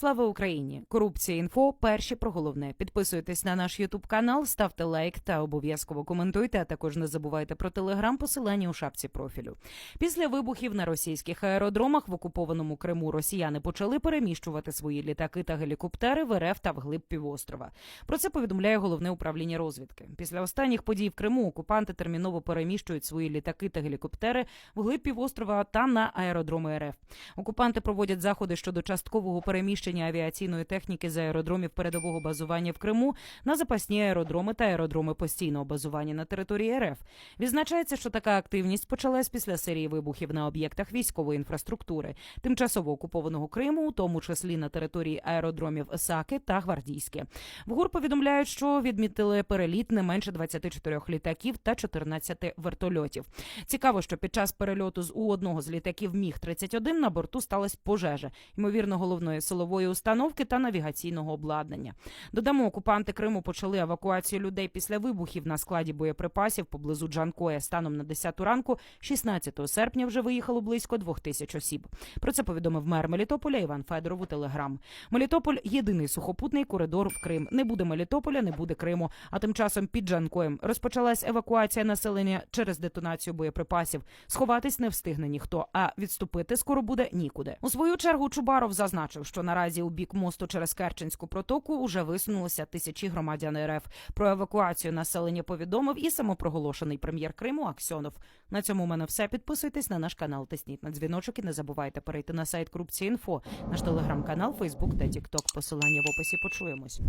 Слава Україні! Корупція інфо. Перші про головне. Підписуйтесь на наш Ютуб канал, ставте лайк та обов'язково коментуйте. А також не забувайте про телеграм, посилання у шапці профілю. Після вибухів на російських аеродромах в окупованому Криму росіяни почали переміщувати свої літаки та гелікоптери в РФ та вглиб півострова. Про це повідомляє головне управління розвідки. Після останніх подій в Криму окупанти терміново переміщують свої літаки та гелікоптери вглиб півострова та на аеродроми РФ. Окупанти проводять заходи щодо часткового переміщення авіаційної техніки з аеродромів передового базування в Криму на запасні аеродроми та аеродроми постійного базування на території РФ. Відзначається, що така активність почалась після серії вибухів на об'єктах військової інфраструктури, тимчасово окупованого Криму, у тому числі на території аеродромів Саки та Гвардійське. В ГУР повідомляють, що відмітили переліт не менше 24 літаків та 14 вертольотів. Цікаво, що під час перельоту з у одного з літаків Міг 31 на борту сталася пожежа, ймовірно, головної силової установки та навігаційного обладнання. Додамо, окупанти Криму почали евакуацію людей після вибухів на складі боєприпасів поблизу Джанкоя. Станом на 10 ранку, 16 серпня, вже виїхало близько двох тисяч осіб. Про це повідомив мер Мелітополя Іван Федоров у Телеграм. Мелітополь єдиний сухопутний коридор в Крим. Не буде Мелітополя, не буде Криму. А тим часом під Джанкоєм розпочалась евакуація населення через детонацію боєприпасів. Сховатись не встигне ніхто, а відступити скоро буде нікуди. У свою чергу Чубаров зазначив, що наразі Наразі у бік мосту через Керченську протоку уже висунулися тисячі громадян РФ. Про евакуацію населення повідомив і самопроголошений прем'єр Криму Аксьонов. На цьому в мене все. Підписуйтесь на наш канал, тисніть на дзвіночок і не забувайте перейти на сайт Корупції.Інфо, наш телеграм-канал, Фейсбук та Тікток. Посилання в описі почуємось.